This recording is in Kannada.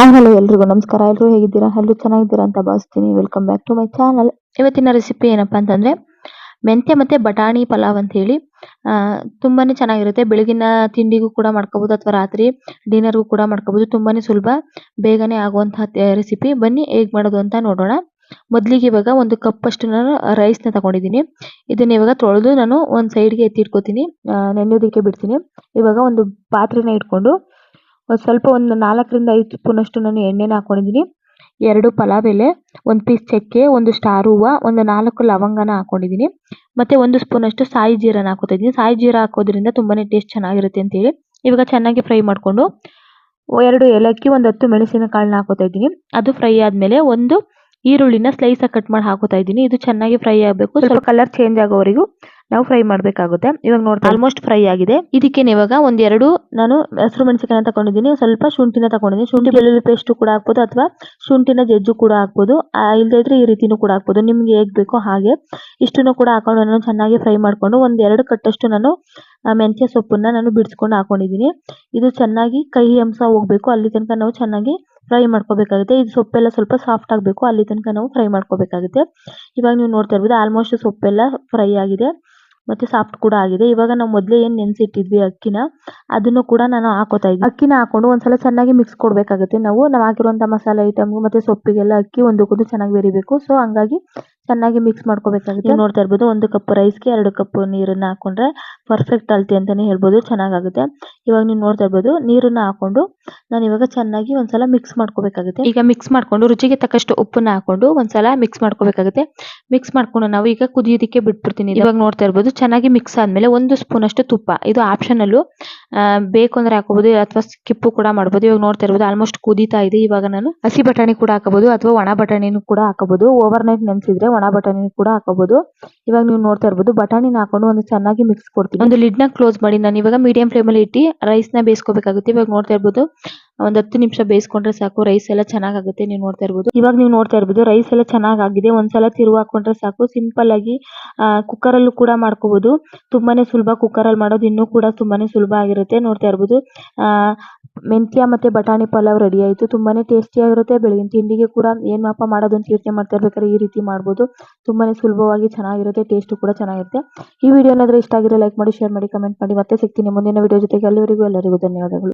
ಹಾಯ್ ಹಲೋ ಎಲ್ರಿಗೂ. ನಮಸ್ಕಾರ. ಎಲ್ಲರೂ ಹೇಗಿದ್ದೀರಾ? ಎಲ್ಲರೂ ಚೆನ್ನಾಗಿದ್ದೀರಾ ಅಂತ ಭಾವಿಸ್ತೀನಿ. Welcome back to my channel ಇವತ್ತಿನ ರೆಸಿಪಿ ಏನಪ್ಪಾ ಅಂತಂದರೆ ಮೆಂತ್ಯ ಮತ್ತೆ ಬಟಾಣಿ ಪಲಾವ್ ಅಂತ ಆ, ತುಂಬಾನೇ ಚೆನ್ನಾಗಿರುತ್ತೆ. ಬೆಳಗಿನ ತಿಂಡಿಗೂ ಕೂಡ ಮಾಡ್ಕೋಬೋದು ಅಥವಾ ರಾತ್ರಿ ಡಿನ್ನರ್ಗೂ ಕೂಡ ಮಾಡ್ಕೋಬೋದು. ತುಂಬಾನೇ ಸುಲಭ. ಬೇಗನೆ ಆಗುವಂತಹ ರೆಸಿಪಿ ಬನ್ನಿ ಹೇಗೆ ಮಾಡೋದು ಅಂತ ನೋಡೋಣ. ಮೊದಲಿಗೆ ಇವಾಗ ಒಂದು ಕಪ್ ಅಷ್ಟು ನಾನು ರೈಸ್ನ ತಗೊಂಡಿದ್ದೀನಿ. ಇದನ್ನ ಇವಾಗ ತೊಳೆದು ನಾನು ಒಂದು ಸೈಡ್ಗೆ ಎತ್ತಿಟ್ಕೋತೀನಿ ನೆನೆಯೋದಕ್ಕೆ ಬಿಡ್ತೀನಿ. ಇವಾಗ ಒಂದು ಪಾತ್ರೆನ ಇಟ್ಕೊಂಡು ಸ್ವಲ್ಪ ಒಂದು ನಾಲ್ಕರಿಂದ ಐದು ಸ್ಪೂನಷ್ಟು ನಾನು ಎಣ್ಣೆನ ಹಾಕೊಂಡಿದ್ದೀನಿ. ಎರಡು ಪಲಾವ್ ಎಲೆ ಒಂದು ಪೀಸ್ ಚಕ್ಕೆ, ಒಂದು ಸ್ಟಾರ್ ಹೂವ, ಒಂದು ನಾಲ್ಕು ಲವಂಗನ ಹಾಕೊಂಡಿದ್ದೀನಿ. ಮತ್ತೆ ಒಂದು ಸ್ಪೂನ್ ಅಷ್ಟು ಸಾಯಿ ಜೀರನ ಹಾಕೋತಾ ಇದ್ದೀನಿ. ಸಾಯಿ ಜೀರ ಹಾಕೋದ್ರಿಂದ ತುಂಬಾನೇ ಟೇಸ್ಟ್ ಚೆನ್ನಾಗಿರುತ್ತೆ ಅಂತ ಹೇಳಿ ಇವಾಗ ಚೆನ್ನಾಗಿ ಫ್ರೈ ಮಾಡ್ಕೊಂಡು, ಎರಡು ಏಲಕ್ಕಿ, ಒಂದು ಹತ್ತು ಮೆಣಸಿನ ಕಾಳನ್ನ ಹಾಕೋತಾ ಇದ್ದೀನಿ. ಅದು ಫ್ರೈ ಆದ್ಮೇಲೆ ಒಂದು ಈರುಳ್ಳಿನ ಸ್ಲೈಸ್ ಆಗಿ ಕಟ್ ಮಾಡಿ ಹಾಕೋತಾ ಇದ್ದೀನಿ. ಇದು ಚೆನ್ನಾಗಿ ಫ್ರೈ ಆಗಬೇಕು. ಸ್ವಲ್ಪ ಕಲರ್ ಚೇಂಜ್ ಆಗೋವರೆಗೂ ನಾವು ಫ್ರೈ ಮಾಡಬೇಕಾಗುತ್ತೆ. ಇವಾಗ ನೋಡ್ತಾ ಆಲ್ಮೋಸ್ಟ್ ಫ್ರೈ ಆಗಿದೆ. ಇದಕ್ಕೆ ಇವಾಗ ಒಂದೆರಡು ನಾನು ಹಸಿರು ಮೆಣಸಿನಕಾಯಿ ತಗೊಂಡಿದ್ದೀನಿ. ಸ್ವಲ್ಪ ಶುಂಠಿನ ತಗೊಂಡಿದ್ದೀನಿ. ಶುಂಠಿ ಬೆಳ್ಳುಳ್ಳಿ ಪೇಸ್ಟ್ ಕೂಡ ಹಾಕ್ಬೋದು ಅಥವಾ ಶುಂಠಿನ ಜಜ್ಜು ಕೂಡ ಹಾಕ್ಬೋದು. ಇಲ್ಲದೇ ಇದ್ರೆ ಈ ರೀತಿನೂ ಕೂಡ ಹಾಕ್ಬೋದು. ನಿಮ್ಗೆ ಹೇಗೆ ಬೇಕೋ ಹಾಗೆ ಇಷ್ಟನ್ನು ಕೂಡ ಹಾಕೊಂಡು ನಾನು ಚೆನ್ನಾಗಿ ಫ್ರೈ ಮಾಡ್ಕೊಂಡು ಒಂದೆರಡು ಎರಡು ಕಟ್ಟಷ್ಟು ನಾನು ಮೆಂತ್ಯ ಸೊಪ್ಪನ್ನ ನಾನು ಬಿಡಿಸ್ಕೊಂಡು ಹಾಕೊಂಡಿದ್ದೀನಿ. ಇದು ಚೆನ್ನಾಗಿ ಕಹಿ ಅಂಶ ಹೋಗ್ಬೇಕು. ಅಲ್ಲಿ ತನಕ ನಾವು ಚೆನ್ನಾಗಿ ಫ್ರೈ ಮಾಡ್ಕೋಬೇಕಾಗುತ್ತೆ. ಇದು ಸೊಪ್ಪೆಲ್ಲ ಸ್ವಲ್ಪ ಸಾಫ್ಟ್ ಆಗಬೇಕು. ಅಲ್ಲಿ ತನಕ ನಾವು ಫ್ರೈ ಮಾಡ್ಕೋಬೇಕಾಗುತ್ತೆ. ಇವಾಗ ನೀವು ನೋಡ್ತಾ ಇರ್ಬೋದು ಆಲ್ಮೋಸ್ಟ್ ಸೊಪ್ಪೆಲ್ಲ ಫ್ರೈ ಆಗಿದೆ. ಮತ್ತೆ ಸಾಫ್ಟ್ ಕೂಡ ಆಗಿದೆ. ಇವಾಗ ನಾವು ಮೊದಲೇ ಏನು ನೆನೆಸಿಟ್ಟಿದ್ವಿ ಅಕ್ಕಿನ, ಅದನ್ನು ಕೂಡ ನಾನು ಹಾಕೋತಾ ಇದ್ದೀನಿ ಅಕ್ಕಿನ ಹಾಕೊಂಡು ಒಂದ್ಸಲ ಚೆನ್ನಾಗಿ ಮಿಕ್ಸ್ ಕೊಡಬೇಕಾಗುತ್ತೆ. ನಾವು ನಾವು ಹಾಕಿರುವಂಥ ಮಸಾಲೆ ಐಟಮ್ಗೂ ಮತ್ತೆ ಸೊಪ್ಪಿಗೆಲ್ಲ ಅಕ್ಕಿ ಒಂದಕ್ಕೊಂದು ಚೆನ್ನಾಗಿ ಬೆರಿಬೇಕು. ಸೊ ಹಂಗಾಗಿ ಚೆನ್ನಾಗಿ ಮಿಕ್ಸ್ ಮಾಡ್ಕೋಬೇಕಾಗುತ್ತೆ. ನೋಡ್ತಾ ಇರ್ಬೋದು ಒಂದು ಕಪ್ ರೈಸ್ಗೆ ಎರಡು ಕಪ್ ನೀರನ್ನ ಹಾಕೊಂಡ್ರೆ ಪರ್ಫೆಕ್ಟ್ ಅಳತೆ ಅಂತಾನೆ ಹೇಳ್ಬೋದು ಚೆನ್ನಾಗಾಗುತ್ತೆ. ಇವಾಗ ನೀವು ನೋಡ್ತಾ ಇರ್ಬೋದು ನೀರನ್ನ ಹಾಕೊಂಡು ನಾನು ಇವಾಗ ಚೆನ್ನಾಗಿ ಒಂದ್ಸಲ ಮಿಕ್ಸ್ ಮಾಡ್ಕೋಬೇಕಾಗುತ್ತೆ. ಈಗ ಮಿಕ್ಸ್ ಮಾಡ್ಕೊಂಡು ರುಚಿಗೆ ತಕ್ಕಷ್ಟು ಉಪ್ಪನ್ನ ಹಾಕೊಂಡು ಒಂದ್ಸಲ ಮಿಕ್ಸ್ ಮಾಡ್ಕೋಬೇಕಾಗುತ್ತೆ. ಮಿಕ್ಸ್ ಮಾಡ್ಕೊಂಡು ನಾವು ಈಗ ಕುದಿಯೋದಕ್ಕೆ ಬಿಟ್ಬಿಡ್ತೀನಿ. ಇವಾಗ ನೋಡ್ತಾ ಇರ್ಬೋದು ಚೆನ್ನಾಗಿ ಮಿಕ್ಸ್ ಆದ್ಮೇಲೆ ಒಂದು ಸ್ಪೂನ್ ಅಷ್ಟು ತುಪ್ಪ. ಇದು ಆಪ್ಷನಲ್ ಬೇಕು ಅಂದ್ರೆ ಹಾಕೋಬಹುದು ಅಥವಾ ಸ್ಕಿಪ್ಪು ಕೂಡ ಮಾಡ್ಬೋದು. ಇವಾಗ ನೋಡ್ತಾ ಇರ್ಬೋದು ಆಲ್ಮೋಸ್ಟ್ ಕುದೀತಾ ಇದೆ. ಇವಾಗ ನಾನು ಹಸಿ ಬಟಾಣಿ ಕೂಡ ಹಾಕಬಹುದು ಅಥವಾ ಒಣ ಬಟಾಣಿನೂ ಕೂಡ ಹಾಕಬಹುದು. ಓವರ್ ನೈಟ್ ನೆನ್ಸಿದ್ರೆ ಒಣ ಬಟಾಣಿ ಕೂಡ ಹಾಕೋಬಹುದು ಇವಾಗ ನೀವು ನೋಡ್ತಾ ಇರ್ಬೋದು, ಬಟಾಣಿನ ಹಾಕೊಂಡು ಒಂದು ಚೆನ್ನಾಗಿ ಮಿಕ್ಸ್ ಕೊಡ್ತೀನಿ. ಒಂದು ಲಿಡ್ನ ಕ್ಲೋಸ್ ಮಾಡಿ ನಾನು ಇವಾಗ ಮೀಡಿಯಂ ಫ್ಲೇಮ್ ಅಲ್ಲಿ ಇಟ್ಟು ರೈಸ್ನ ಬೇಯಿಸ್ಕೋಬೇಕಾಗುತ್ತೆ. ಇವಾಗ ನೋಡ್ತಾ ಇರ್ಬೋದು, ಒಂದ್ ಹತ್ತು ನಿಮಿಷ ಬೇಯಿಸ್ಕೊಂಡ್ರೆ ಸಾಕು ರೈಸ್ ಎಲ್ಲ ಚೆನ್ನಾಗಾಗುತ್ತೆ ನೀವು ನೋಡ್ತಾ ಇರ್ಬೋದು. ಇವಾಗ ನೀವು ನೋಡ್ತಾ ಇರ್ಬೋದು ರೈಸ್ ಎಲ್ಲ ಚೆನ್ನಾಗಾಗಿದೆ. ಒಂದ್ಸಲ ತಿರುವು ಹಾಕೊಂಡ್ರೆ ಸಾಕು. ಸಿಂಪಲ್ ಆಗಿ ಕುಕ್ಕರ್ ಅಲ್ಲೂ ಕೂಡ ಮಾಡ್ಕೋಬಹುದು ತುಂಬಾನೇ ಸುಲಭ ಕುಕ್ಕರ್ ಅಲ್ಲಿ ಮಾಡೋದು. ಇನ್ನೂ ಕೂಡ ತುಂಬಾನೇ ಸುಲಭ ಆಗಿರುತ್ತೆ ನೋಡ್ತಾ ಇರ್ಬೋದು. ಮೆಂತ್ಯ ಮತ್ತೆ ಬಟಾಣಿ ಪಲಾವ್ ರೆಡಿ ಆಯಿತು. ತುಂಬಾನೇ ಟೇಸ್ಟಿ ಆಗಿರುತ್ತೆ. ಬೆಳಗಿನ ತಿಂಡಿಗೆ ಕೂಡ ಏನ್ ಮಾಪ ಮಾಡೋದು ಅಂತ ಯೋಚನೆ ಮಾಡ್ತಾ ಇರ್ಬೇಕಾದ್ರೆ ಈ ರೀತಿ ಮಾಡ್ಬೋದು. ತುಂಬಾನೇ ಸುಲಭವಾಗಿ ಚೆನ್ನಾಗಿರುತ್ತೆ. ಟೇಸ್ಟ್ ಕೂಡ ಚೆನ್ನಾಗಿರುತ್ತೆ. ಈ ವಿಡಿಯೋ ಏನಾದರೂ ಇಷ್ಟ ಆಗಿರೋ ಲೈಕ್ ಮಾಡಿ ಶೇರ್ ಮಾಡಿ ಕಮೆಂಟ್ ಮಾಡಿ. ಮತ್ತೆ ಸಿಗ್ತೀನಿ ಮುಂದಿನ ವಿಡಿಯೋ ಜೊತೆಗೆ. ಅಲ್ಲಿವರೆಗೂ ಎಲ್ಲರಿಗೂ ಧನ್ಯವಾದಗಳು.